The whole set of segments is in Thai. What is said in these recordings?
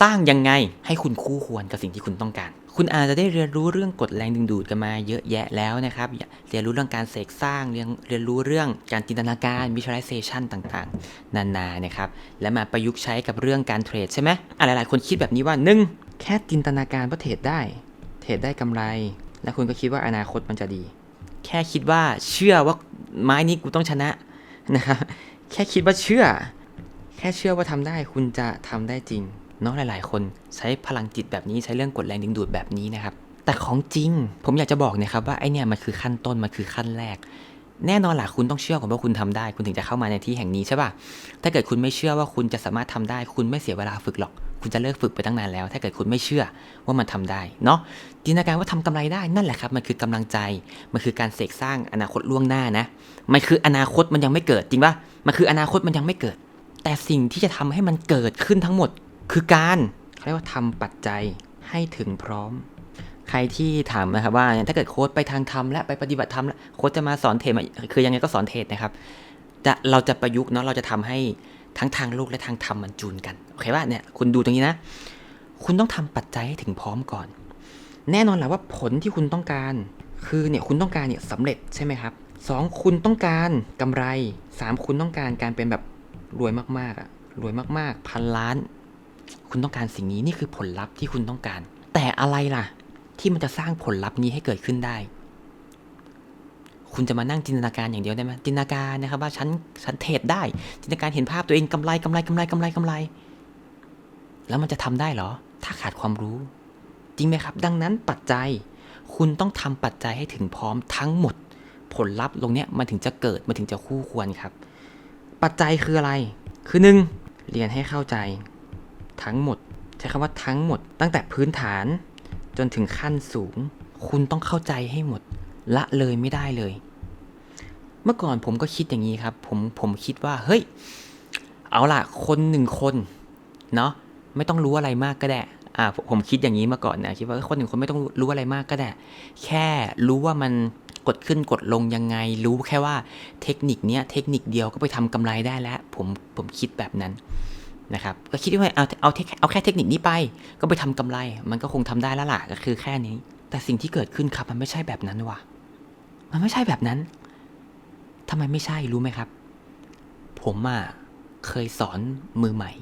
สร้างยังไงให้คุณคู่ควรกับสิ่งที่คุณต้องการ คุณอาจจะได้เรียนรู้เรื่องกฎแรงดึงดูดกันมาเยอะแยะแล้วนะครับ เรียนรู้เรื่องการเสกสร้าง เรียนเรียนรู้เรื่องการจินตนาการ visualization ต่างๆ นานานะครับ และมาประยุกต์ใช้กับเรื่องการเทรดใช่ไหมอะหลายๆ คนคิดแบบนี้ว่าหนึ่งแค่จินตนาการว่าเทรดได้ เทรดได้กำไร และคุณก็คิดว่าอนาคตมันจะดี แค่คิดว่าเชื่อว่าไม้นี้กูต้องชนะนะครับ แค่คิดว่าเชื่อ แค่เชื่อว่าทำได้คุณจะทำได้จริง เนาะหลาย ๆ คนใช้พลังจิตแบบนี้ใช้เรื่องกดแรงดึงดูดแบบนี้นะครับ แต่ของจริง ผมอยากจะบอกนะครับว่าไอเนี่ยมันคือขั้นต้นมันคือขั้นแรก แน่นอนล่ะคุณต้องเชื่อก่อนว่าคุณทำได้ คุณถึงจะเข้ามาในที่แห่งนี้ใช่ป่ะถ้าเกิดคุณไม่เชื่อว่าคุณจะสามารถทำได้ คุณไม่เสียเวลาฝึกหรอก คุณจะเลิกฝึกไปตั้งนานแล้ว ถ้าเกิดคุณไม่เชื่อว่ามันทำได้เนาะจินตนาการว่าทำกำไรได้นั่นแหละครับมันคือกำลังใจมันคือการเสกสร้างอนาคตล่วงหน้านะมันคืออนาคตมันยังไม่เกิดจริงป่ะมันคืออนาคตมันยังไม่เกิดแต่สิ่งที่จะทำให้มันเกิดขึ้นทั้งหมด คือการเขาเรียกว่าทำปัจจัยให้ถึงพร้อม ใครที่ถามนะครับว่าถ้าเกิดโค้ดไปทางธรรมและไปปฏิบัติธรรมแล้วโค้ดจะมาสอนเทรดมคือยังไงก็สอนเทรดนะครับจะเราจะประยุกต์เนาะเราจะทำให้ทั้งทางโลกและทางธรรมมันจูนกันโอเคป่ะเนี่ยคุณดูตรงนี้นะ คุณต้องทำปัจจัยให้ถึงพร้อมก่อน แน่นอนแหละว่าผลที่คุณต้องการ คือเนี่ยคุณต้องการเนี่ยสำเร็จใช่ไหมครับสองคุณต้องการกำไรสามคุณต้องการการเป็นแบบรวยมากๆอะรวยมากๆ พันล้าน คุณต้องการสิ่งนี้นี่คือผลลัพธ์ที่คุณต้องการ แต่อะไรล่ะ ที่มันจะสร้างผลลัพธ์นี้ให้เกิดขึ้นได้ คุณจะมานั่งจินตนาการอย่างเดียวได้ไหมจินตนาการนะครับว่าฉันฉันเทรดได้ จินตนาการเห็นภาพตัวเองกำไรกำไรกำไรกำไรกำไร แล้วมันจะทำได้เหรอ ถ้าขาดความรู้ จริงไหมครับ ดังนั้นปัจจัย คุณต้องทำปัจจัยให้ถึงพร้อมทั้งหมด ผลลัพธ์ตรงเนี้ยมันถึงจะเกิดมันถึงจะคู่ควรครับ ปัจจัยคืออะไร คือหนึ่งเรียนให้เข้าใจ ทั้งหมด ใช้คำว่าทั้งหมด ตั้งแต่พื้นฐาน จนถึงขั้นสูง คุณต้องเข้าใจให้หมด ละเลยไม่ได้เลย เมื่อก่อนผมก็คิดอย่างนี้ครับ ผมผมคิดว่า เฮ้ย เอาล่ะ คนหนึ่งคน เนาะไม่ต้องรู้อะไรมากก็ได้อ่าผมคิดอย่างนี้มาก่อนนะคิดว่าคนหนึ่งคนไม่ต้องรู้อะไรมากก็ได้ แค่รู้ว่ามันกดขึ้นกดลงยังไง รู้แค่ว่าเทคนิคเนี้ยเทคนิคเดียวก็ไปทำกำไรได้แล้ว ผมผมคิดแบบนั้น นะครับก็คิดว่าเอาเอาเอาแค่เทคนิคนี้ไป ก็ไปทำกำไร มันก็คงทำได้แล้วล่ะก็คือแค่นี้ แต่สิ่งที่เกิดขึ้นครับมันไม่ใช่แบบนั้นว่ะมันไม่ใช่แบบนั้นทำไมไม่ใช่รู้ไหมครับ ผมอะเคยสอนมือใหม่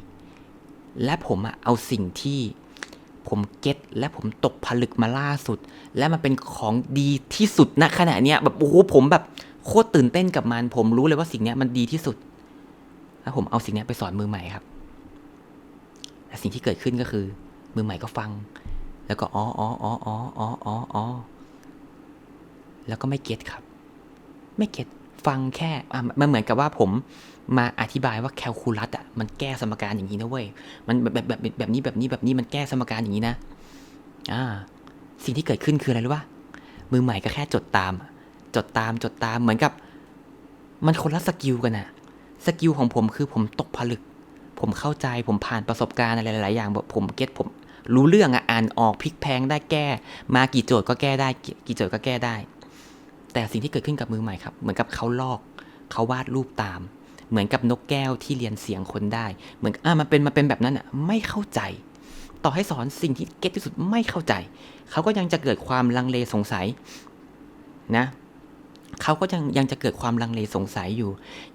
และผมอะเอาสิ่งที่ผมเก็ตและผมตกผลึกมาล่าสุด และมันเป็นของดีที่สุดณขณะเนี้ยแบบโอ้โหผมแบบโคตรตื่นเต้นกับมัน ผมรู้เลยว่าสิ่งเนี้ยมันดีที่สุดแล้วผมเอาสิ่งเนี้ยไปสอนมือใหม่ครับ และสิ่งที่เกิดขึ้นก็คือ มือใหม่ก็ฟัง แล้วก็อ๋ออ๋ออ๋ออ๋ออ๋ออ๋ออแล้วก็ไม่เก็ตครับ ไม่เก็ตฟังแค่อะมันเหมือนกับว่าผมมาอธิบายว่าแคลคูลัสอะมันแก้สมการอย่างนี้นะเว้ยมันแบบแบบแบบแบบนี้แบบนี้แบบนี้มันแก้สมการอย่างนี้นะอ่าสิ่งที่เกิดขึ้นคืออะไรรู้ป่ะมือใหม่ก็แค่จดตาม จดตามจดตามเหมือนกับ มันคนละสกิลกันอะสกิลของผมคือผมตกผลึก ผมเข้าใจผมผ่านประสบการณ์อะไรหลาย ๆ อย่างแบบผมเก็ตผมรู้เรื่องอะอ่านออกพลิกแพงได้แก้ มากี่โจทย์ก็แก้ได้ กี่โจทย์ก็แก้ได้ แต่สิ่งที่เกิดขึ้นกับมือใหม่ครับ เหมือนกับเขาลอกเขาวาดรูปตาม เหมือนกับนกแก้วที่เรียนเสียงคนได้ เหมือนอ่ามันเป็นมันเป็นแบบนั้นอะไม่เข้าใจ ต่อให้สอนสิ่งที่เก็ตที่สุดไม่เข้าใจ เขาก็ยังจะเกิดความลังเลสงสัยนะ เขาก็ยังยังจะเกิดความลังเลสงสัยอยู่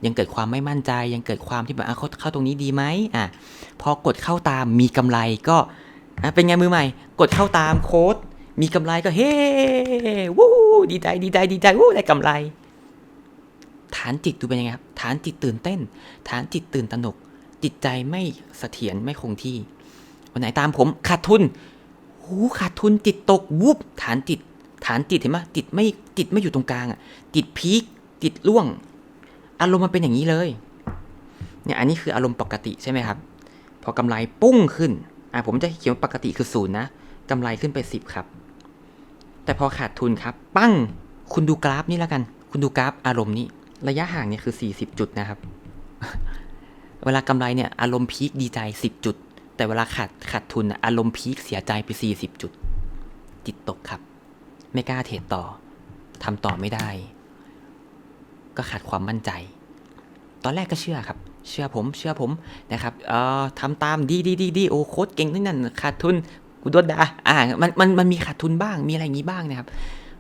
ยังเกิดความไม่มั่นใจ ยังเกิดความที่แบบอะเขาเข้าตรงนี้ดีไหมอะพอกดเข้าตามมีกำไรก็อะเป็นไงมือใหม่ กดเข้าตามโค้ดมีกำไรก็เฮ้วู้ดีใจดีใจดีใจวู้ได้กำไร ฐานจิตดูเป็นยังไงครับฐานจิตตื่นเต้น ฐานจิตตื่นตระหนก จิตใจไม่เสถียรไม่คงที่วันไหนตามผมขาดทุนหูขาดทุนจิตตกวุบฐานจิต ฐานจิตเห็นไหมจิตไม่จิตไม่อยู่ตรงกลางอะจิตพีคจิตล่วง อารมณ์มันเป็นอย่างนี้เลยเนี่ยอันนี้คืออารมณ์ปกติใช่ไหมครับ พอกำไรปุ้งขึ้นอะผมจะเขียนว่าปกติคือศูนย์นะกำไรขึ้นไปสิบครับ แต่พอขาดทุนครับ ปั้งคุณดูกราฟนี่แล้วกัน คุณดูกราฟอารมณ์นี้ ระยะห่างเนี่ยคือ 40 จุดนะครับ เวลากำไรเนี่ยอารมณ์พีคดีใจ 10 จุด แต่เวลาขาดขาดทุนน่ะอารมณ์พีคเสียใจไป 40 จุด จิตตกครับ ไม่กล้าเทรดต่อทำต่อไม่ได้ ก็ขาดความมั่นใจ ตอนแรกก็เชื่อครับ เชื่อผม เชื่อผมนะครับเอ่อทำตามดีดีดีดีโอ้โคตรเก่งที่นั่นขาดทุนกูโดนด่าอ่ามันมันมันมีขาดทุนบ้างมีอะไรอย่างนี้บ้างนะครับ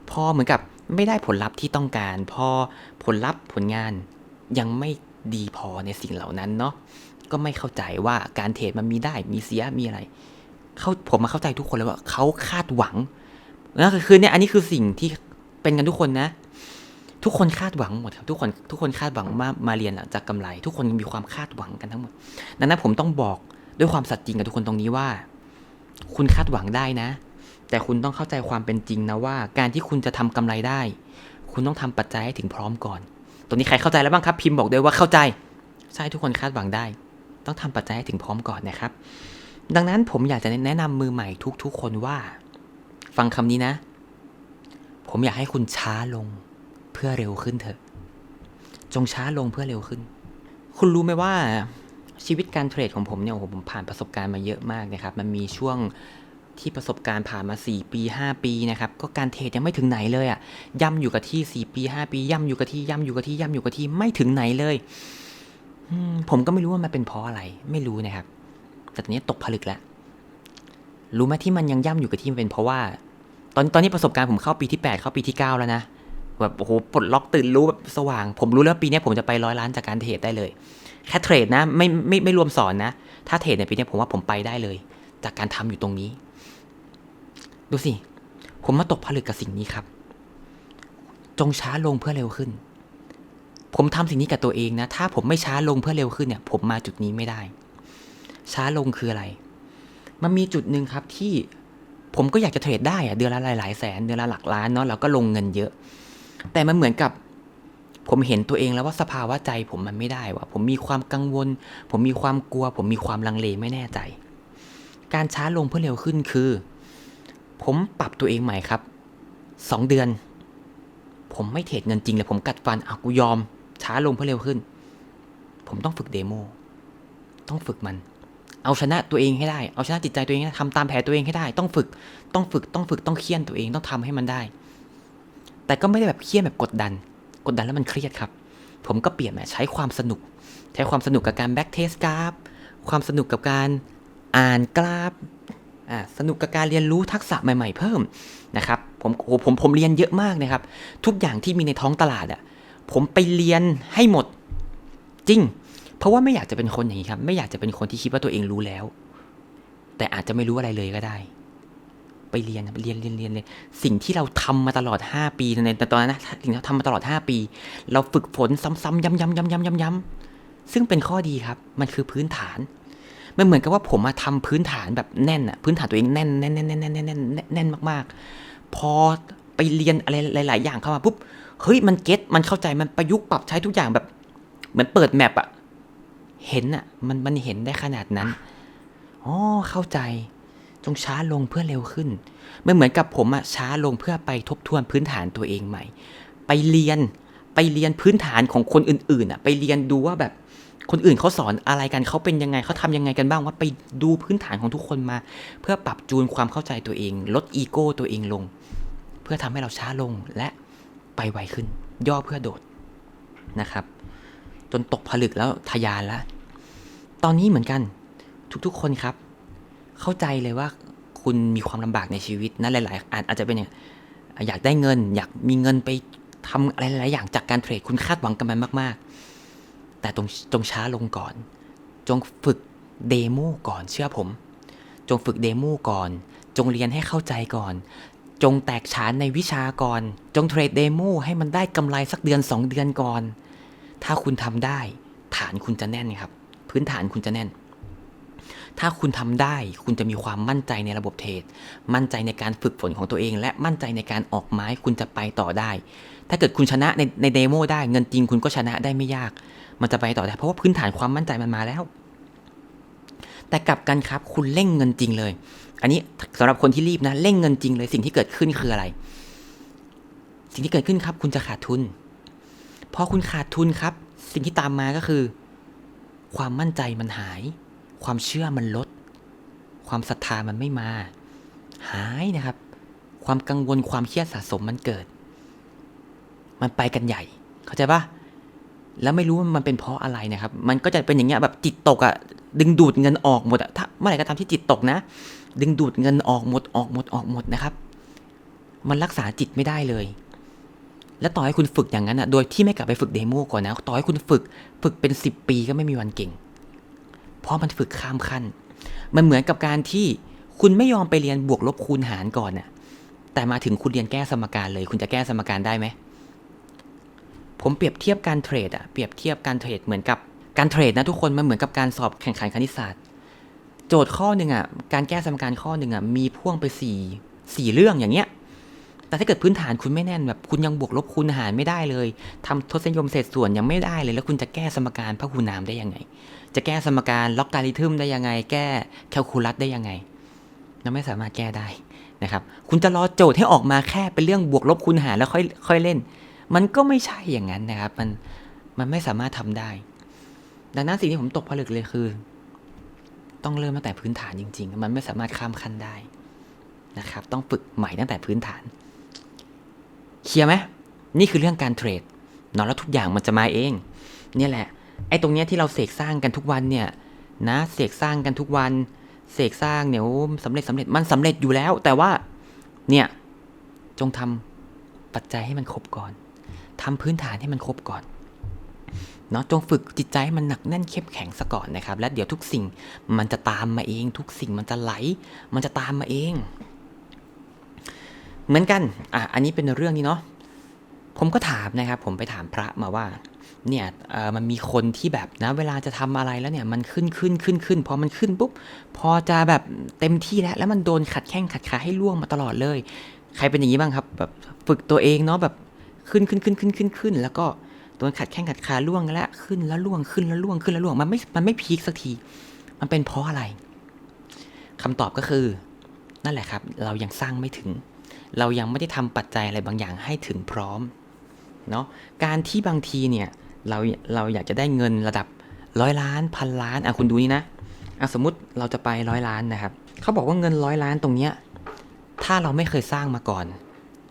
พอเหมือนกับไม่ได้ผลลัพธ์ที่ต้องการ พอผลลัพธ์ผลงานยังไม่ดีพอในสิ่งเหล่านั้นเนาะก็ไม่เข้าใจว่าการเทรดมันมีได้มีเสียมีอะไรเขาผมมาเข้าใจทุกคนเลยว่าเขาคาดหวัง นะคือเนี่ยอันนี้คือสิ่งที่เป็นกันทุกคนนะ ทุกคนคาดหวังหมดครับทุกคนทุกคนคาดหวังมามาเรียนอะจากกำไร ทุกคนมีความคาดหวังกันทั้งหมดดังนั้นผมต้องบอกด้วยความสัตย์จริงกับทุกคนตรงนี้ว่า คุณคาดหวังได้นะ แต่คุณต้องเข้าใจความเป็นจริงนะว่า การที่คุณจะทำกำไรได้ คุณต้องทำปัจจัยให้ถึงพร้อมก่อนตรงนี้ใครเข้าใจแล้วบ้างครับ พิมพ์บอกด้วยว่าเข้าใจ ใช่ทุกคนคาดหวังได้ ต้องทำปัจจัยให้ถึงพร้อมก่อนนะครับ ดังนั้นผมอยากจะแนะนำมือใหม่ทุก ๆ คนว่า ฟังคำนี้นะ ผมอยากให้คุณช้าลงเพื่อเร็วขึ้นเถอะ จงช้าลงเพื่อเร็วขึ้น คุณรู้ไหมว่าชีวิตการเทรดของผมเนี่ยโอ้โหผมผ่านประสบการณ์มาเยอะมากนะครับ มันมีช่วงที่ประสบการณ์ผ่านมา 4 ปี 5 ปีนะครับ ก็การเทรดยังไม่ถึงไหนเลยอะ่ะย่ำอยู่กับที่ 4 ปี 5 ปี ย่ำอยู่กับที่ ย่ำอยู่กับที่ ย่ำอยู่กับที่ ไม่ถึงไหนเลย ผมก็ไม่รู้ว่ามันเป็นเพราะอะไร ไม่รู้นะครับ แต่ตอนนี้ตกผลึกแล้ว รู้ไหมที่มันยังย่ำอยู่กับที่มันเป็นเพราะว่า ตอนตอนนี้ประสบการณ์ผมเข้าปีที่ 8 เข้าปีที่ 9 แล้วนะแบบโอ้โหปลดล็อกตื่นรู้แบบสว่าง ผมรู้แล้วปีนี้ผมจะไปร้อยล้านจากการเทรดได้เลย แค่เทรดนะไม่ไม่ไม่รวมสอนนะ ถ้าเทรดในปีนี้ผมว่าผมไปได้เลย จากการทำอยู่ตรงนี้ ดูสิ ผมมาตกผลึกกับสิ่งนี้ครับ จงช้าลงเพื่อเร็วขึ้น ผมทำสิ่งนี้กับตัวเองนะ ถ้าผมไม่ช้าลงเพื่อเร็วขึ้นเนี่ย ผมมาจุดนี้ไม่ได้ ช้าลงคืออะไร มันมีจุดหนึ่งครับที่ผมก็อยากจะเทรดได้อะเดือนละหลายหลายแสนเดือนละหลักล้านเนาะแล้วก็ลงเงินเยอะ แต่มันเหมือนกับ ผมเห็นตัวเองแล้วว่าสภาวะใจผมมันไม่ได้ว่ะผมมีความกังวล ผมมีความกลัว ผมมีความลังเลไม่แน่ใจ การช้าลงเพื่อเร็วขึ้นคือ ผมปรับตัวเองใหม่ครับสองเดือน ผมไม่เทรดเงินจริงเลยผมกัดฟันอะกูยอม ช้าลงเพื่อเร็วขึ้น ผมต้องฝึกเดโมต้องฝึกมัน เอาชนะตัวเองให้ได้ เอาชนะจิตใจตัวเองทำตามแผนตัวเองให้ได้ ต้องฝึก ต้องฝึก ต้องฝึก ต้องเคี่ยนตัวเอง ต้องทำให้มันได้ แต่ก็ไม่ได้แบบเคี่ยนแบบกดดัน กดดันแล้วมันเครียดครับ ผมก็เปลี่ยนมาใช้ความสนุก ใช้ความสนุกกับการแบ็กเทสกราฟ ความสนุกกับการอ่านกราฟ สนุกกับการเรียนรู้ทักษะใหม่ ๆ เพิ่มนะครับ ผมโอ้โหผมผมเรียนเยอะมากนะครับ ทุกอย่างที่มีในท้องตลาดอะผมไปเรียนให้หมด จริง เพราะว่าไม่อยากจะเป็นคนอย่างนี้ครับ ไม่อยากจะเป็นคนที่คิดว่าตัวเองรู้แล้ว แต่อาจจะไม่รู้อะไรเลยก็ได้ ไปเรียนเรียนเรียนเรียนเลยสิ่งที่เราทำมาตลอด 5 ปีในตอนนั้นนะสิ่งที่เราทำมาตลอด 5 ปี เราฝึกฝนซ้ํๆย้ำๆย้ำๆย้ำๆซึ่งเป็นข้อดีครับ มันคือพื้นฐานมันเหมือนกับว่าผมมาทำพื้นฐานแบบแน่นอะพื้นฐานตัวเองแน่นแน่นแน่นแน่นแน่นแน่นแน่นมากๆ พอไปเรียนอะไรหลาย ๆ อย่างเข้ามาปุ๊บเฮ้ยมันเก็ตมันเข้าใจมันประยุกต์ปรับใช้ทุกอย่างแบบ เหมือนเปิดแมปอะ เห็นอะมันมันเห็นได้ขนาดนั้นอ๋อเข้าใจ จงช้าลงเพื่อเร็วขึ้นไม่เหมือนกับผมอะช้าลงเพื่อไปทบทวนพื้นฐานตัวเองใหม่ ไปเรียนไปเรียนพื้นฐานของคนอื่นๆอะไปเรียนดูว่าแบบคนอื่นเขาสอนอะไรกันเขาเป็นยังไงเขาทำยังไงกันบ้างว่าไปดูพื้นฐานของทุกคนมา เพื่อปรับจูนความเข้าใจตัวเอง ลดอีโก้ตัวเองลง เพื่อทำให้เราช้าลงและไปไวขึ้น ย่อเพื่อโดดนะครับ จนตกผลึกแล้วทะยานแล้ว ตอนนี้เหมือนกันทุกๆคนครับ เข้าใจเลยว่าคุณมีความลำบากในชีวิตนะหลายๆอาจอาจจะเป็นอย่างอยากได้เงิน อยากมีเงินไปทำอะไรหลายอย่างจากการเทรดคุณคาดหวังกับมันมาก ๆ แต่ตรงจงช้าลงก่อน จงฝึกเดโมก่อนเชื่อผม จงฝึกเดโมก่อน จงเรียนให้เข้าใจก่อน จงแตกฉานในวิชาก่อน จงเทรดเดโมให้มันได้กำไรสักเดือน 2 เดือนก่อน ถ้าคุณทำได้ ฐานคุณจะแน่นครับ พื้นฐานคุณจะแน่น ถ้าคุณทำได้คุณจะมีความมั่นใจในระบบเทรดมั่นใจในการฝึกฝนของตัวเอง และมั่นใจในการออกไม้คุณจะไปต่อได้ ถ้าเกิดคุณชนะในในเดโมได้เงินจริงคุณก็ชนะได้ไม่ยาก มันจะไปต่อได้เพราะว่าพื้นฐานความมั่นใจมันมาแล้ว แต่กลับกันครับคุณเร่งเงินจริงเลย อันนี้สำหรับคนที่รีบนะเร่งเงินจริงเลยสิ่งที่เกิดขึ้นคืออะไร สิ่งที่เกิดขึ้นครับ คุณจะขาดทุนพอคุณขาดทุนครับ สิ่งที่ตามมาก็คือ ความมั่นใจมันหาย ความเชื่อมันลด ความศรัทธามันไม่มา หายนะครับ ความกังวลความเครียดสะสมมันเกิด มันไปกันใหญ่ เข้าใจปะแล้วไม่รู้ว่ามันเป็นเพราะอะไรนะครับ มันก็จะเป็นอย่างเงี้ยแบบจิตตกอะดึงดูดเงินออกหมดอะถ้าเมื่อไหร่ก็ตามที่จิตตกนะ ดึงดูดเงินออกหมดออกหมดออกหมดนะครับ มันรักษาจิตไม่ได้เลย และต่อให้คุณฝึกอย่างนั้นอะโดยที่ไม่กลับไปฝึกเดโมก่อนนะต่อให้คุณฝึกฝึกเป็นสิบปีก็ไม่มีวันเก่ง เพราะมันฝึกข้ามขั้น มันเหมือนกับการที่คุณไม่ยอมไปเรียนบวกลบคูณหารก่อนน่ะแต่มาถึงคุณเรียนแก้สมการเลย คุณจะแก้สมการได้ไหมผมเปรียบเทียบการเทรดอะเปรียบเทียบการเทรดเหมือนกับการเทรดนะทุกคนมันเหมือนกับการสอบแข่งขันคณิตศาสตร์ โจทย์ข้อหนึ่งอะการแก้สมการข้อหนึ่งอะมีพ่วงไปสี่สี่เรื่องอย่างเงี้ย แต่ถ้าเกิดพื้นฐานคุณไม่แน่นแบบคุณยังบวกลบคูณหารไม่ได้เลยทำทศนิยมเศษส่วนยังไม่ได้เลย แล้วคุณจะแก้สมการพหุนามได้ยังไง จะแก้สมการล็อกการิทึมได้ยังไง แก้แคลคูลัสได้ยังไงเราไม่สามารถแก้ได้นะครับ คุณจะรอโจทย์ให้ออกมาแค่เป็นเรื่องบวกลบคูณหารแล้วค่อยค่อยเล่น มันก็ไม่ใช่อย่างนั้นนะครับ มันมันไม่สามารถทำได้ ดังนั้นสิ่งที่ผมตกผลึกเลยคือ ต้องเริ่มตั้งแต่พื้นฐานจริง ๆ มันไม่สามารถข้ามขั้นได้นะครับ ต้องฝึกใหม่ตั้งแต่พื้นฐาน เคลียร์ไหมนี่คือเรื่องการเทรดนาะแล้วทุกอย่างมันจะมาเอง เนี่ยแหละ ไอ้ตรงเนี้ยที่เราเสกสร้างกันทุกวันเนี่ยนะเสกสร้างกันทุกวัน เสกสร้างเนี่ยโอ้สำเร็จสำเร็จมันสำเร็จอยู่แล้ว แต่ว่าเนี่ยจงทำปัจจัยให้มันครบก่อนทำพื้นฐานให้มันครบก่อนเนาะจงฝึกจิตใจให้มันหนักแน่นเข้มแข็งซะก่อนนะครับ แล้วเดี๋ยวทุกสิ่งมันจะตามมาเอง ทุกสิ่งมันจะไหล มันจะตามมาเอง เหมือนกัน อะ อันนี้เป็นเรื่องนี้เนาะ ผมก็ถามนะครับ ผมไปถามพระมาว่า เนี่ยมันมีคนที่แบบนะ เวลาจะทำอะไรแล้วเนี่ย มันขึ้นขึ้นขึ้นขึ้น พอมันขึ้นปุ๊บ พอจะแบบเต็มที่แล้ว แล้วมันโดนขัดแข้งขัดขาให้ล่วงมาตลอดเลย ใครเป็นอย่างนี้บ้างครับ แบบฝึกตัวเองเนาะแบบขึ้นขึ้นขึ้นขึ้นขึ้นขึ้น แล้วก็โดนขัดแข้งขัดขาล่วงแล้ว ขึ้นแล้วล่วงขึ้นแล้วล่วงขึ้นแล้วล่วง มันไม่ มันไม่พีคสักที มันเป็นเพราะอะไรคำตอบก็คือ นั่นแหละครับ เรายังสร้างไม่ถึง เรายังไม่ได้ทำปัจจัยอะไรบางอย่างให้ถึงพร้อมเนาะการที่บางทีเนี่ยเราเราอยากจะได้เงินระดับร้อยล้านพันล้านอะคุณดูนี่นะอะสมมติเราจะไปร้อยล้านนะครับเขาบอกว่าเงินร้อยล้านตรงเนี้ยถ้าเราไม่เคยสร้างมาก่อน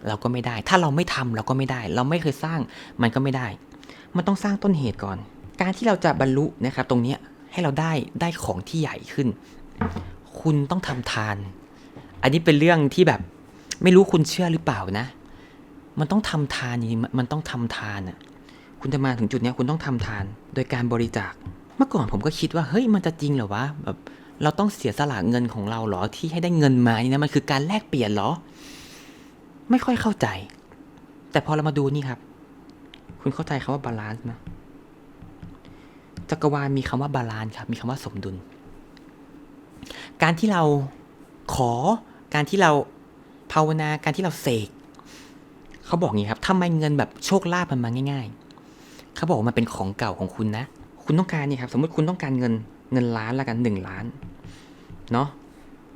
เราก็ไม่ได้ ถ้าเราไม่ทำเราก็ไม่ได้ เราไม่เคยสร้างมันก็ไม่ได้ มันต้องสร้างต้นเหตุก่อน การที่เราจะบรรลุนะครับตรงเนี้ยให้เราได้ได้ของที่ใหญ่ขึ้น คุณต้องทำทาน อันนี้เป็นเรื่องที่แบบ ไม่รู้คุณเชื่อหรือเปล่านะ มันต้องทำทานอย่างนี้มันต้องทำทานอะ คุณจะมาถึงจุดนี้คุณต้องทำทาน โดยการบริจาค เมื่อก่อนผมก็คิดว่าเฮ้ยมันจะจริงเหรอวะแบบเราต้องเสียสละเงินของเราเหรอที่ให้ได้เงินมานี่นะมันคือการแลกเปลี่ยนเหรอ ไม่ค่อยเข้าใจ แต่พอเรามาดูนี่ครับ คุณเข้าใจคำว่าบาลานซ์ไหมจักรวาลมีคำว่าบาลานซ์ครับ มีคำว่าสมดุล การที่เราขอการที่เรา ภาวนาการที่เราเสกเขาบอกงี้ครับทำไมเงินแบบโชคลาภมันมาง่าย ๆเขาบอกว่ามันเป็นของเก่าของคุณนะ คุณต้องการนี่ครับ สมมติคุณต้องการเงินเงินล้านละกันหนึ่งล้านเนาะ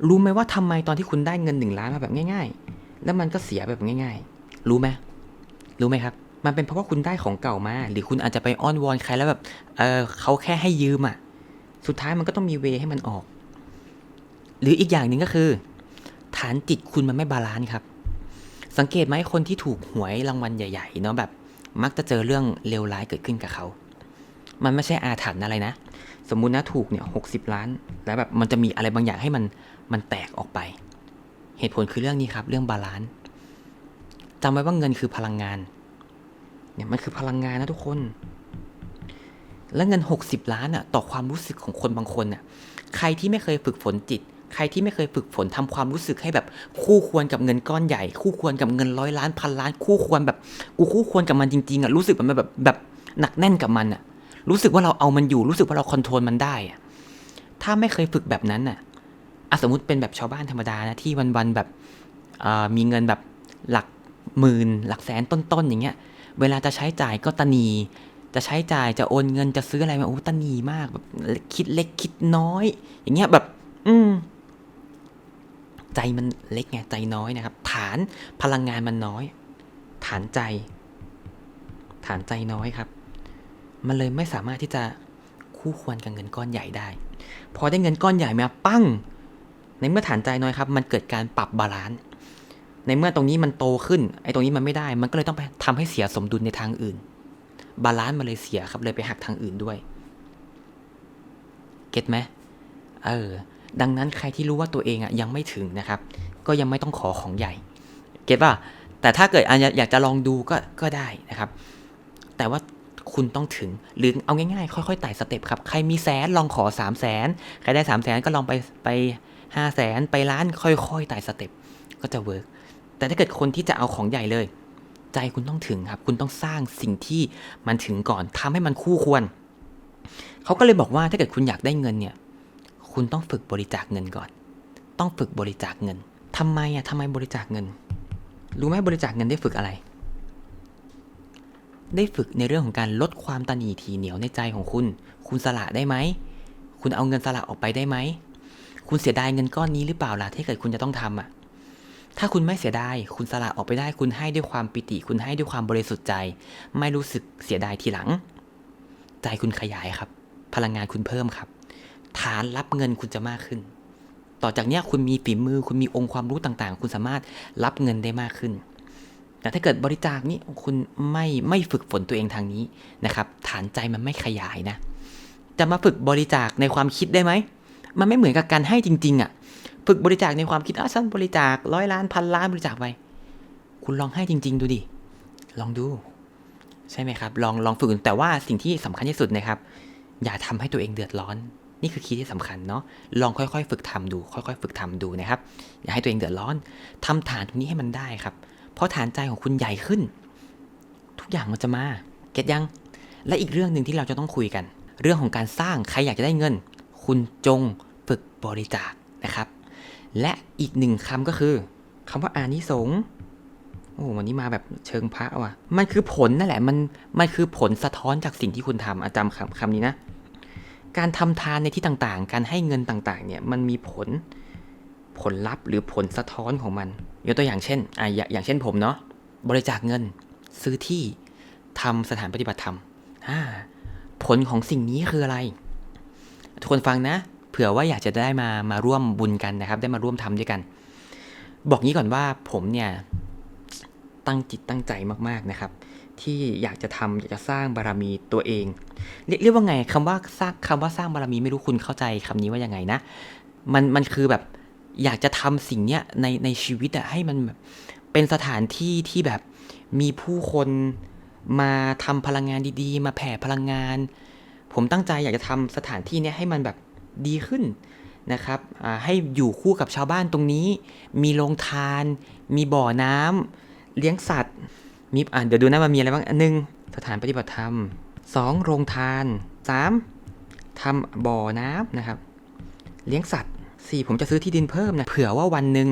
รู้ไหมว่าทำไมตอนที่คุณได้เงินหนึ่งล้านมาแบบง่าย ๆ แล้วมันก็เสียแบบง่าย ๆ รู้ไหมรู้ไหมครับ มันเป็นเพราะว่าคุณได้ของเก่ามา หรือคุณอาจจะไปอ้อนวอนใครแล้วแบบเออเขาแค่ให้ยืมอะ สุดท้ายมันก็ต้องมีเวให้มันออก หรืออีกอย่างหนึ่งก็คือ ฐานจิตคุณมันไม่บาลานซ์ครับ สังเกตไหมคนที่ถูกหวยรางวัลใหญ่ๆเนาะแบบ มักจะเจอเรื่องเลวร้ายเกิดขึ้นกับเขา มันไม่ใช่อาถรรพ์อะไรนะ สมมุตินะถูกเนี่ยหกสิบล้าน แล้วแบบมันจะมีอะไรบางอย่างให้มันมันแตกออกไป เหตุผลคือเรื่องนี้ครับ เรื่องบาลานซ์จำไว้ว่าเงินคือพลังงาน เนี่ยมันคือพลังงานนะทุกคน และเงินหกสิบล้านอะต่อความรู้สึกของคนบางคนอะ ใครที่ไม่เคยฝึกฝนจิต ใครที่ไม่เคยฝึกฝนทำความรู้สึกให้แบบคู่ควรกับเงินก้อนใหญ่ คู่ควรกับเงินร้อยล้านพันล้าน คู่ควรแบบกูคู่ควรกับมันจริงๆอะรู้สึกมันแบบแบบหนักแน่นกับมันอะ รู้สึกว่าเราเอามันอยู่รู้สึกว่าเราคอนโทรลมันได้อะถ้าไม่เคยฝึกแบบนั้นอะอะสมมติเป็นแบบชาวบ้านธรรมดานะที่วันๆแบบมีเงินแบบหลักหมื่นหลักแสนต้นๆอย่างเงี้ย เวลาจะใช้จ่ายก็ตนีจะใช้จ่ายจะโอนเงินจะซื้ออะไรมาโอ้ตนีมากแบบคิดเล็กคิดน้อย อย่างเงี้ยแบบ อืม ใจมันเล็กไงใจน้อยนะครับ ฐานพลังงานมันน้อย ฐานใจ ฐานใจน้อยครับ มันเลยไม่สามารถที่จะคู่ควรกับเงินก้อนใหญ่ได้ พอได้เงินก้อนใหญ่มาปั้ง ในเมื่อฐานใจน้อยครับ มันเกิดการปรับบาลานซ์ในเมื่อตรงนี้มันโตขึ้นไอ้ตรงนี้มันไม่ได้ มันก็เลยต้องไปทำให้เสียสมดุลในทางอื่น บาลานซ์มาเลยเสียครับเลยไปหักทางอื่นด้วย เก็ตไหมเออ ดังนั้นใครที่รู้ว่าตัวเองอะยังไม่ถึงนะครับ ก็ยังไม่ต้องขอของใหญ่ เก็ตป่ะแต่ถ้าเกิดอยากจะลองดูก็ก็ได้นะครับ แต่ว่าคุณต้องถึงหรือเอาง่ายๆ ค่อยๆไต่สเต็ปครับ ใครมีแสนลองขอ3 0 0แสนใครได้3 0 0แสนก็ลองไปไป5 0 0แสนไปล้านค่อยๆไต่สเต็ปก็จะเวิร์กแต่ถ้าเกิดคนที่จะเอาของใหญ่เลย ใจคุณต้องถึงครับ คุณต้องสร้างสิ่งที่มันถึงก่อนทำให้มันคู่ควรเขาก็เลยบอกว่าถ้าเกิดคุณอยากได้เงินเนี่ย คุณต้องฝึกบริจาคเงินก่อน ต้องฝึกบริจาคเงินทำไมอะทำไมบริจาคเงิน รู้ไหมบริจาคเงินได้ฝึกอะไร ได้ฝึกในเรื่องของการลดความตันหนีทีเหนียวในใจของคุณ คุณสละได้ไหม คุณเอาเงินสละออกไปได้ไหม คุณเสียดายเงินก้อนนี้หรือเปล่าล่ะถ้าเกิดคุณจะต้องทำอะ ถ้าคุณไม่เสียดาย คุณสละออกไปได้ คุณให้ด้วยความปิติ คุณให้ด้วยความบริสุทธิ์ใจ ไม่รู้สึกเสียดายทีหลัง ใจคุณขยายครับ พลังงานคุณเพิ่มครับ ฐานรับเงินคุณจะมากขึ้น ต่อจากนี้คุณมีฝีมือ คุณมีองค์ความรู้ต่างๆ คุณสามารถรับเงินได้มากขึ้น แต่ถ้าเกิดบริจาคนี่คุณไม่ไม่ฝึกฝนตัวเองทางนี้นะครับ ฐานใจมันไม่ขยายนะ จะมาฝึกบริจาคในความคิดได้ไหม มันไม่เหมือนกับการให้จริง ๆอะ ฝึกบริจาคในความคิดอะฉันบริจาคร้อยล้านพันล้านบริจาคไป คุณลองให้จริง ๆ ดูดิ ลองดู ใช่ไหมครับ ลองลองฝึกแต่ว่าสิ่งที่สำคัญที่สุดนะครับอย่าทำให้ตัวเองเดือดร้อน นี่คือคีย์ที่สำคัญเนาะลองค่อยๆ ฝึกทำดู ค่อยๆ ฝึกทำดูนะครับ อย่าให้ตัวเองเดือดร้อนทำฐานตรงนี้ให้มันได้ครับ เพราะฐานใจของคุณใหญ่ขึ้น ทุกอย่างมันจะมา เก็ตยัง และอีกเรื่องหนึ่งที่เราจะต้องคุยกัน เรื่องของการสร้างใครอยากจะได้เงิน คุณจงฝึกบริจาคนะครับ และอีกหนึ่งคำก็คือคำว่าอานิสงส์โอ้วันนี้มาแบบเชิงพระว่ะ มันคือผลนั่นแหละ มัน มันคือผลสะท้อนจากสิ่งที่คุณทำอาจำคำคำนี้นะ การทำทานในที่ต่างๆ การให้เงินต่างๆ เนี่ยมันมีผลผลลัพธ์หรือผลสะท้อนของมันยกตัวอย่างเช่นอะอย่างเช่นผมเนาะบริจาคเงินซื้อที่ทำสถานปฏิบัติธรรมผลของสิ่งนี้คืออะไร ทุกคนฟังนะ เผื่อว่าอยากจะได้มามาร่วมบุญกันนะครับ ได้มาร่วมทำด้วยกัน บอกงี้ก่อนว่าผมเนี่ยตั้งจิตตั้งใจมากๆนะครับ ที่อยากจะทำอยากจะสร้างบารมีตัวเอง เรียกว่าไงคำว่าสร้างคำว่าสร้างบารมีไม่รู้คุณเข้าใจคำนี้ว่ายังไงนะ มันมันคือแบบอยากจะทำสิ่งเนี้ยในในชีวิตอะให้มันแบบเป็นสถานที่ที่แบบมีผู้คนมาทำพลังงานดีๆ มาแผ่พลังงาน ผมตั้งใจอยากจะทำสถานที่เนี้ยให้มันแบบดีขึ้นนะครับอ่าให้อยู่คู่กับชาวบ้านตรงนี้ มีโรงทาน มีบ่อน้ำเลี้ยงสัตว์ มีอ่าเดี๋ยวดูนะมันมีอะไรบ้างหนึ่งสถานปฏิบัติธรรมสองโรงทานสามทำบ่อน้ำนะครับ เลี้ยงสัตว์สี่ผมจะซื้อที่ดินเพิ่มนะเผื่อว่าวันหนึ่ง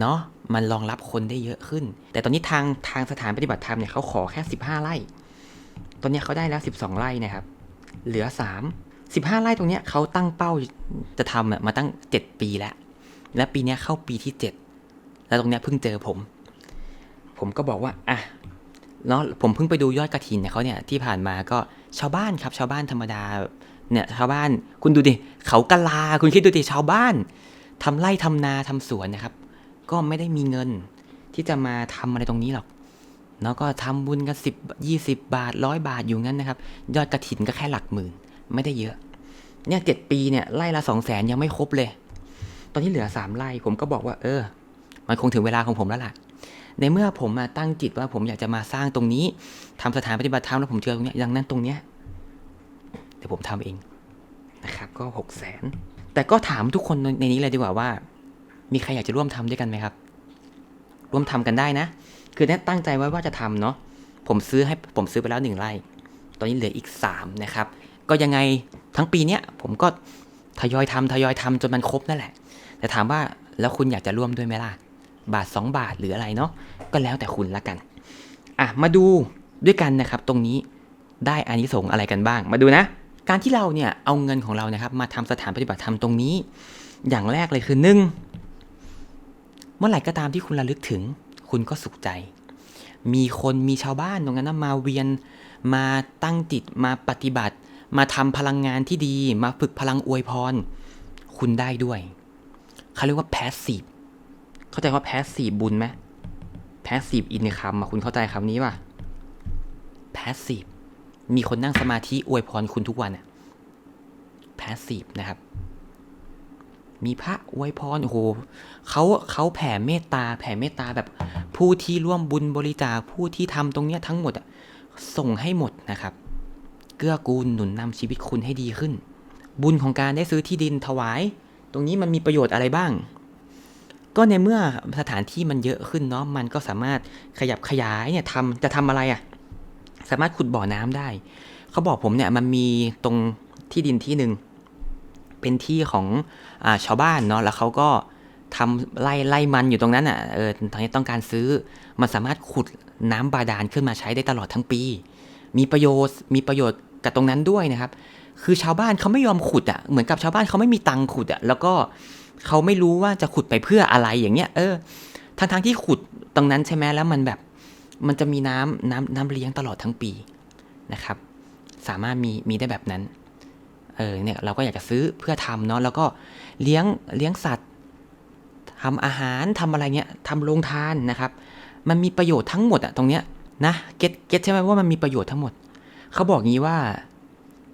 เนาะมันรองรับคนได้เยอะขึ้น แต่ตอนนี้ทางทางสถานปฏิบัติธรรมเนี่ยเขาขอแค่ 15 ไร่ ตอนนี้เขาได้แล้ว 12 ไร่นะครับ เหลือ 3 15 ไร่ตรงนี้เขาตั้งเป้าจะทำมาตั้ง 7 ปีแล้ว และปีนี้เข้าปีที่ 7 แล้วตรงนี้เพิ่งเจอผม ผมก็บอกว่าอะเนาะผมเพิ่งไปดูยอดกระถินเนี่ยเขาเนี่ยที่ผ่านมาก็ชาวบ้านครับ ชาวบ้านธรรมดาเนี่ยชาวบ้านคุณดูดิเขากะลา คุณคิดดูดิชาวบ้านทำไร่ทำนาทำสวนนะครับ ก็ไม่ได้มีเงิน ที่จะมาทำอะไรตรงนี้หรอกเนาะก็ทำบุญกันสิบยี่สิบาทร้อยบาทอยู่งั้นนะครับ ยอดกระถินก็แค่หลักหมื่น ไม่ได้เยอะ เนี่ยเจ็ดปีเนี่ยไร่ละสองแสนยังไม่ครบเลย ตอนนี้เหลือสามไร่ผมก็บอกว่า เออ มันคงถึงเวลาของผมแล้วล่ะ ในเมื่อผมมาตั้งจิตว่าผมอยากจะมาสร้างตรงนี้ทำสถานปฏิบัติธรรมแล้วผมเจอตรงนี้ดังนั้นตรงเนี้ยเดี๋ยวผมทำเองนะครับ ก็หกแสนแต่ก็ถามทุกคนในนี้เลยดีกว่าว่า มีใครอยากจะร่วมทำด้วยกันไหมครับ ร่วมทำกันได้นะ คือแน่ตั้งใจไว้ว่าจะทำเนาะผมซื้อให้ผมซื้อไปแล้วหนึ่งไร่ตอนนี้เหลืออีกสามนะครับ ก็ยังไงทั้งปีเนี้ยผมก็ทยอยทำทยอยทำจนมันครบนั่นแหละ แต่ถามว่าแล้วคุณอยากจะร่วมด้วยไหมล่ะ บาท 2 บาทหรืออะไรเนาะก็แล้วแต่คุณละกันอะมาดูด้วยกันนะครับตรงนี้ได้อานิสงส์อะไรกันบ้าง มาดูนะ การที่เราเนี่ยเอาเงินของเรานะครับ มาทำสถานปฏิบัติธรรมตรงนี้ อย่างแรกเลยคือหนึ่งเมื่อไหร่ก็ตามที่คุณระลึกถึง คุณก็สุขใจ มีคนมีชาวบ้านตรงนั้นนะมาเวียนมาตั้งจิตมาปฏิบัติ มาทำพลังงานที่ดี มาฝึกพลังอวยพร คุณได้ด้วยเขาเรียกว่า passive เข้าใจว่า passive บุญไหม passive income อะคุณเข้าใจคำนี้ป่ะ passive มีคนนั่งสมาธิอวยพรคุณทุกวันอะแพสซีฟนะครับ มีพระอวยพรโอ้โหเขาเขาแผ่เมตตา แผ่เมตตาแบบผู้ที่ร่วมบุญบริจาคผู้ที่ทำตรงเนี้ยทั้งหมดอะส่งให้หมดนะครับ เกื้อกูลหนุนนำชีวิตคุณให้ดีขึ้น บุญของการได้ซื้อที่ดินถวาย ตรงนี้มันมีประโยชน์อะไรบ้าง ก็ในเมื่อสถานที่มันเยอะขึ้นเนาะมันก็สามารถขยับขยายเนี่ยทำจะทำอะไรอะ่ะสามารถขุดบ่อน้ำได้ เขาบอกผมเนี่ยมันมีตรงที่ดินที่หนึ่งเป็นที่ของอาชาวบ้านเนาะแล้วเขาก็ทำไร่ไร่มันอยู่ตรงนั้นอะเออตอนนี้ต้องการซื้อมันสามารถขุดน้ำบาดาลขึ้นมาใช้ได้ตลอดทั้งปี มีประโยชน์มีประโยชน์กับตรงนั้นด้วยนะครับ คือชาวบ้านเขาไม่ยอมขุดอะ่ะเหมือนกับชาวบ้านเขาไม่มีตังขุดอะ่ะแล้วก็ เขาไม่รู้ว่าจะขุดไปเพื่ออะไรอย่างเงี้ย เออทั้งทงๆที่ขุดตรงนั้นใช่ไหมแล้วมันแบบ มันจะมีน้ำน้ำน้ำเลี้ยงตลอดทั้งปีนะครับ สามารถมีมีได้แบบนั้น เออเนี่ยเราก็อยากจะซื้อเพื่อทำเนาะแล้วก็เลี้ยงเลี้ยงสัตว์ทำอาหารทำอะไรเงี้ยทำโรงทานนะครับ มันมีประโยชน์ทั้งหมดอะตรงเนี้ยนะเก็ตเก็ตใช่ไหมว่ามันมีประโยชน์ทั้งหมด เขาบอกงี้ว่า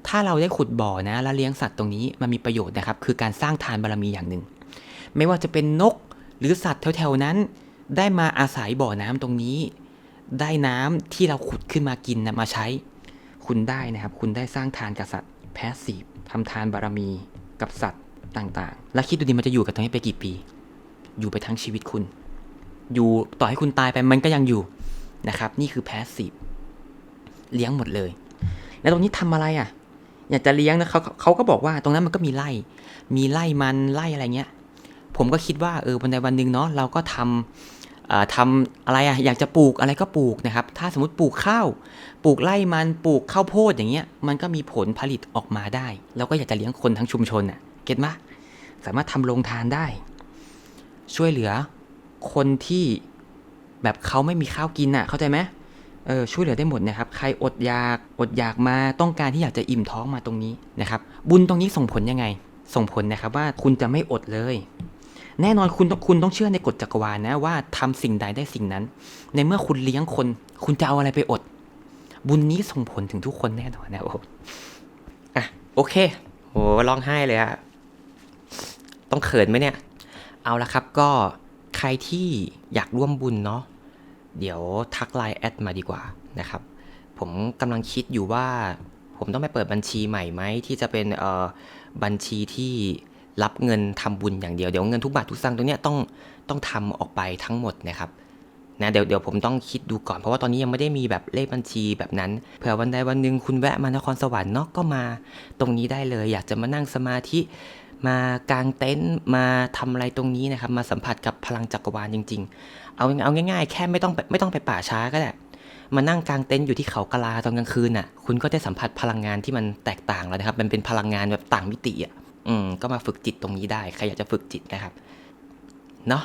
ถ้าเราได้ขุดบ่อนะ แล้วเลี้ยงสัตว์ตรงนี้มันมีประโยชน์นะครับ คือการสร้างทานบารมีอย่างหนึ่ง ไม่ว่าจะเป็นนกหรือสัตว์แถวๆนั้น ได้มาอาศัยบ่อน้ำตรงนี้ ได้น้ำที่เราขุดขึ้นมากินนะมาใช้ คุณได้นะครับ คุณได้สร้างทานกับสัตว์แพสซีฟทำทานบารมีกับสัตว์ต่างๆ แล้วคิดดูดิมันจะอยู่กับตรงนี้ไปกี่ปี อยู่ไปทั้งชีวิตคุณ อยู่ต่อให้คุณตายไปมันก็ยังอยู่นะครับ นี่คือแพสซีฟเลี้ยงหมดเลย แล้วตรงนี้ทำอะไรอะ อยากจะเลี้ยงนะเขาเขาก็บอกว่าตรงนั้นมันก็มีไร่ มีไร่มันไร่อะไรเงี้ย ผมก็คิดว่าเออวันใดวันหนึ่งเนาะเราก็ทำเอ่อทำอะไรอะอยากจะปลูกอะไรก็ปลูกนะครับ ถ้าสมมติปลูกข้าวปลูกไร่มันปลูกข้าวโพดอย่างเงี้ยมันก็มีผลผลิตออกมาได้แล้วก็อยากจะเลี้ยงคนทั้งชุมชนอะเก็ตไหมสามารถทำโรงทานได้ ช่วยเหลือคนที่แบบเขาไม่มีข้าวกินอะ เข้าใจไหมเออช่วยเหลือได้หมดนะครับ ใครอดอยากอดอยากมาต้องการที่อยากจะอิ่มท้องมาตรงนี้นะครับ บุญตรงนี้ส่งผลยังไง ส่งผลนะครับว่าคุณจะไม่อดเลย แน่นอนคุณต้องคุณต้องเชื่อในกฎจักรวาลนะว่าทำสิ่งใดได้สิ่งนั้น ในเมื่อคุณเลี้ยงคน คุณจะเอาอะไรไปอด บุญนี้ส่งผลถึงทุกคนแน่นอนนะโอ้อะโอเคโหร้องไห้เลยอะต้องเขินไหมเนี่ย เอาละครับก็ใครที่อยากร่วมบุญเนาะเดี๋ยวทักไลน์แอดมาดีกว่านะครับ ผมกำลังคิดอยู่ว่า ผมต้องไปเปิดบัญชีใหม่ไหมที่จะเป็นเอ่อบัญชีที่ รับเงินทำบุญอย่างเดียว เดี๋ยวเงินทุกบาททุกสตางค์ตรงเนี้ยต้องต้องทำออกไปทั้งหมดนะครับนะเดี๋ยวเดี๋ยวผมต้องคิดดูก่อนเพราะว่าตอนนี้ยังไม่ได้มีแบบเลขบัญชีแบบนั้นเผื่อวันใดวันหนึ่งคุณแวะมานครสวรรค์เนาะก็มาตรงนี้ได้เลย อยากจะมานั่งสมาธิมากางเต็นท์มาทำอะไรตรงนี้นะครับ มาสัมผัสกับพลังจักรวาลจริง ๆ เอาเอาง่าย ๆ แค่ไม่ต้องไปไม่ต้องไปป่าช้าก็ได้มานั่งกางเต็นท์อยู่ที่เขากะลาตอนกลางคืนน่ะ คุณก็ได้สัมผัสพลังงานที่มันแตกต่างแล้วนะครับ มันเป็นพลังงานแบบต่างมิติอะ อืมก็มาฝึกจิตตรงนี้ได้ ใครอยากจะฝึกจิตนะครับ เนาะ